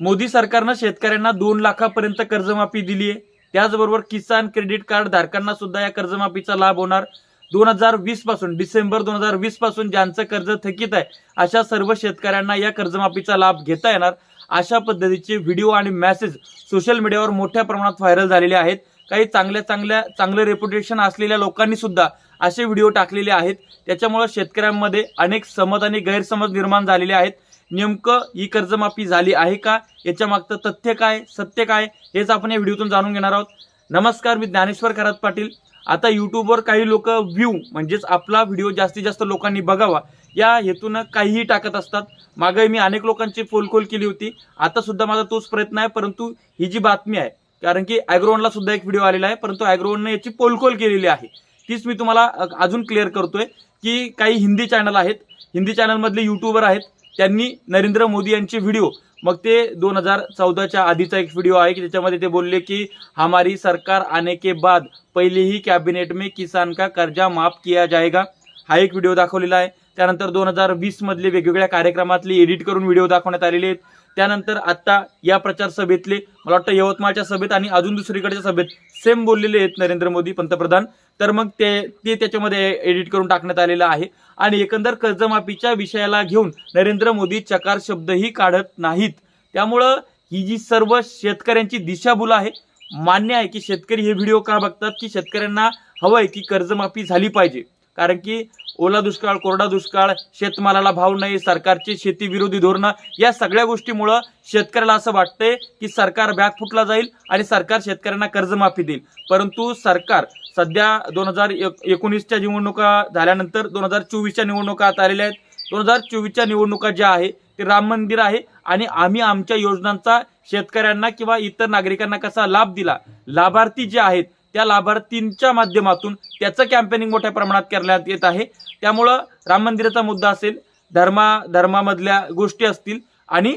मोदी सरकारनं शेतकऱ्यांना दोन लाखापर्यंत कर्जमाफी दिली आहे त्याचबरोबर किसान क्रेडिट कार्ड धारकांना सुद्धा या कर्जमाफीचा लाभ होणार. दोन हजार वीसपासून डिसेंबर दोन हजार वीसपासून ज्यांचं कर्ज थकीत आहे अशा सर्व शेतकऱ्यांना या कर्जमाफीचा लाभ घेता येणार. अशा पद्धतीचे व्हिडिओ आणि मेसेज सोशल मीडियावर मोठ्या प्रमाणात व्हायरल झालेले आहेत. काही चांगल्या चांगल्या चांगलं रेप्युटेशन असलेल्या लोकांनी सुद्धा असे व्हिडिओ टाकलेले आहेत. त्याच्यामुळे शेतकऱ्यांमध्ये अनेक समज आणि गैरसमज निर्माण झालेले आहेत. नेमकं ही कर्जमाफी झाली आहे का? याच्या मागचं तथ्य काय सत्य काय? हेच आपण या व्हिडिओतून जाणून घेणार आहोत. नमस्कार मी ज्ञानेश्वर खरात पाटील. आता यूट्यूबवर काही लोक व्ह्यू म्हणजेच आपला व्हिडिओ जास्तीत जास्त लोकांनी बघावा या हेतून काहीही टाकत असतात. मागे मी अनेक लोकांची फोलखोल केली होती. आता सुद्धा माझा तोच प्रयत्न आहे परंतु ही जी बातमी आहे कारण की अॅग्रोवनला सुद्धा एक व्हिडिओ आलेला आहे परंतु ॲग्रोवनने याची पोलकोल केलेली आहे. तीच मी तुम्हाला अजून क्लिअर करतोय की काही हिंदी चॅनल आहेत. हिंदी चॅनलमधले युट्यूबर आहेत. त्यांनी नरेंद्र मोदी यांचे व्हिडिओ मग ते दोन हजार चौदाच्या आधीचा एक व्हिडिओ आहे की त्याच्यामध्ये ते बोलले की हमारी सरकार आने के बाद पहिले ही कॅबिनेट में किसान का कर्जा माफ किया जाएगा. हा एक व्हिडिओ दाखवलेला आहे. त्यानंतर दोन हजार वीस मधले वेगवेगळ्या कार्यक्रमातले एडिट करून व्हिडिओ दाखवण्यात आलेले आहेत. त्यानंतर आत्ता या प्रचार सभेतले मला वाटतं यवतमाळच्या सभेत आणि अजून दुसरीकडच्या सभेत सेम बोललेले आहेत नरेंद्र मोदी पंतप्रधान. तर मग ते ते त्याच्यामध्ये एडिट करून टाकण्यात आलेलं आहे. आणि एकंदर कर्जमाफीच्या विषयाला घेऊन नरेंद्र मोदी चकार शब्दही काढत नाहीत. त्यामुळं ही जी सर्व शेतकऱ्यांची दिशाभूल आहे मान्य आहे की शेतकरी हे व्हिडिओ का बघतात? की शेतकऱ्यांना हवं आहे की कर्जमाफी झाली पाहिजे. कारण की ओला दुष्काळ कोरडा दुष्काळ शेतमालाला भाव नाही सरकारची शेतीविरोधी धोरणं या सगळ्या गोष्टीमुळं शेतकऱ्याला असं वाटतंय की सरकार बॅग फुटला जाईल आणि सरकार शेतकऱ्यांना कर्जमाफी देईल. परंतु सरकार सध्या दोन हजार एकोणीसच्या निवडणुका झाल्यानंतर दोन हजार चोवीसच्या निवडणुका आता आलेल्या आहेत. दोन हजार चोवीसच्या निवडणुका ज्या आहे ते राम मंदिर आहे आणि आम्ही आमच्या योजनांचा शेतकऱ्यांना किंवा इतर नागरिकांना कसा लाभ दिला लाभार्थी जे आहेत त्या लाभार्थींच्या माध्यमातून त्याचं कॅम्पेनिंग मोठ्या प्रमाणात करण्यात येत आहे. त्यामुळं राम मंदिराचा मुद्दा असेल धर्मा धर्मामधल्या गोष्टी असतील आणि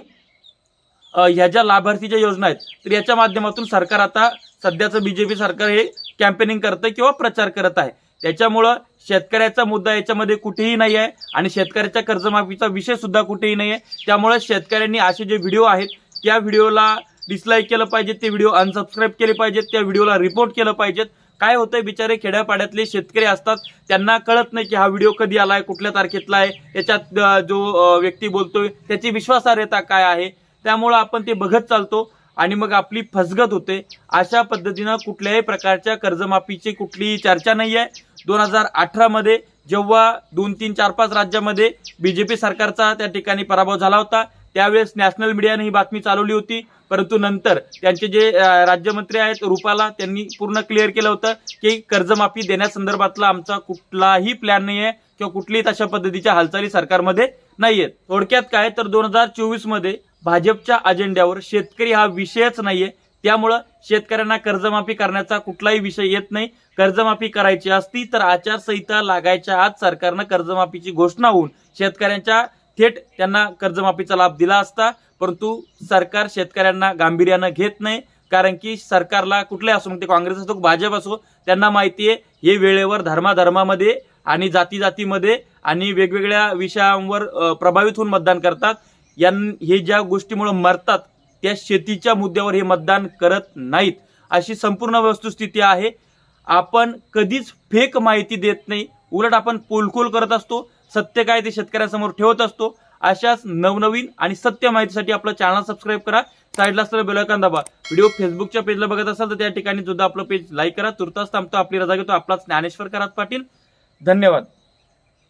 ह्या ज्या लाभार्थीच्या योजना आहेत तर याच्या माध्यमातून सरकार आता सध्याचं बीजेपी सरकार हे कॅम्पेनिंग करतं किंवा प्रचार करत आहे. त्याच्यामुळं शेतकऱ्याचा मुद्दा याच्यामध्ये कुठेही नाही आहे आणि शेतकऱ्याच्या कर्जमाफीचा विषय सुद्धा कुठेही नाही आहे. त्यामुळे शेतकऱ्यांनी असे जे व्हिडिओ आहेत त्या व्हिडिओला डिसलाईक केलं पाहिजे ते व्हिडिओ अनसबस्क्राईब केले पाहिजेत त्या व्हिडिओला रिपोर्ट केलं पाहिजेत. काय होतंय बिचारे? खेड्यापाड्यातले शेतकरी असतात. त्यांना कळत नाही की हा व्हिडिओ कधी आलाय कुठल्या तारखेतला आहे. याच्यात जो व्यक्ती बोलतोय त्याची विश्वासार्हता काय आहे? त्यामुळं आपण ते बघत चालतो. आणि मग आपली फसगत होते. अशा पद्धतीनं कुठल्याही प्रकारच्या कर्जमाफीची कुठलीही चर्चा नाही आहे. दोन हजार अठरामध्ये जेव्हा दोन तीन चार पाच राज्यामध्ये बीजेपी सरकारचा त्या ठिकाणी पराभव झाला होता त्यावेळेस नॅशनल मीडियाने ही बातमी चालवली होती. परंतु नंतर त्यांचे जे राज्यमंत्री आहेत रुपाला त्यांनी पूर्ण क्लिअर केलं होतं की कर्जमाफी देण्यासंदर्भातला आमचा कुठलाही प्लॅन नाही आहे किंवा कुठलीही तशा पद्धतीच्या हालचाली सरकारमध्ये नाहीये थोडक्यात काय तर दोन हजार चोवीसमध्ये भाजपच्या अजेंड्यावर शेतकरी हा विषयच नाहीये. त्यामुळं शेतकऱ्यांना कर्जमाफी करण्याचा कुठलाही विषय येत नाही. कर्जमाफी करायची असती तर आचारसंहिता लागायच्या आज सरकारनं कर्जमाफीची घोषणा होऊन शेतकऱ्यांच्या थेट त्यांना कर्जमाफीचा लाभ दिला असता परंतु सरकार शेतकऱ्यांना गांभीर्यानं घेत नाही कारण की सरकारला कुठले असो मग ते काँग्रेस असो भाजप असो त्यांना माहिती आहे हे वेळेवर धर्माधर्मामध्ये आणि जाती जातीमध्ये आणि वेगवेगळ्या विषयांवर प्रभावित होऊन मतदान करतात. यां हे ज्या गोष्टीमुळे मरतात त्या शेतीच्या मुद्द्यावर हे मतदान करत नाहीत. अशी संपूर्ण वस्तुस्थिती आहे. आपण कधीच फेक माहिती देत नाही. उलट आपण पोलकोल करत असतो. सत्य काय ते शेतकऱ्यांसमोर ठेवत असतो अशाच नवनवीन आणि सत्य माहितीसाठी आपलं चॅनल सबस्क्राईब करा. साईडला असलेलं बेलायकॉन दाबा. व्हिडिओ फेसबुकच्या पेजला बघत असाल तर त्या ठिकाणी सुद्धा आपलं पेज लाईक करा. तुर्तास थांबतो आपली रजा घेतो. आपलाच ज्ञानेश्वर करात पाटील. धन्यवाद.